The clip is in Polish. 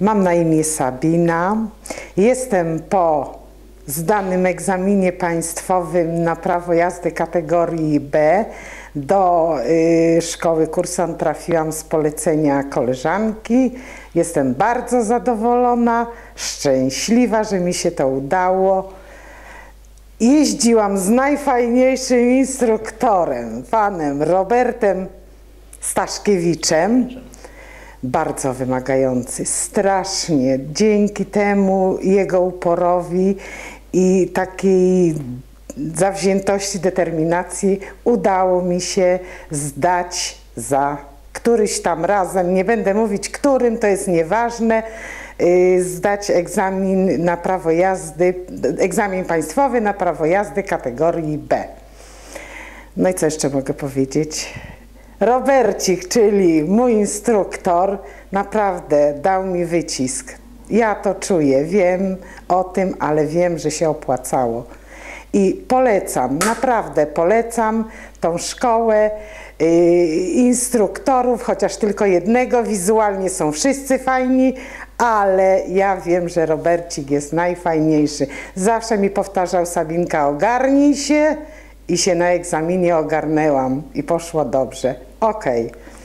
Mam na imię Sabina. Jestem po zdanym egzaminie państwowym na prawo jazdy kategorii B. Do y, szkoły kursant trafiłam z polecenia koleżanki. Jestem bardzo zadowolona, szczęśliwa, że mi się to udało. Jeździłam z najfajniejszym instruktorem, panem Robertem Staszkiewiczem. Bardzo wymagający, strasznie. Dzięki temu jego uporowi i takiej zawziętości, determinacji udało mi się zdać za któryś tam razem, nie będę mówić którym, to jest nieważne, y, zdać egzamin na prawo jazdy, egzamin państwowy na prawo jazdy kategorii B. No i co jeszcze mogę powiedzieć? Robercik, czyli mój instruktor, naprawdę dał mi wycisk. Ja to czuję, wiem o tym, ale wiem, że się opłacało. I polecam, naprawdę polecam tą szkołę yy, instruktorów, chociaż tylko jednego. Wizualnie są wszyscy fajni, ale ja wiem, że Robercik jest najfajniejszy. Zawsze mi powtarzał Sabinka, ogarnij się i się na egzaminie ogarnęłam i poszło dobrze. Okej. Okay.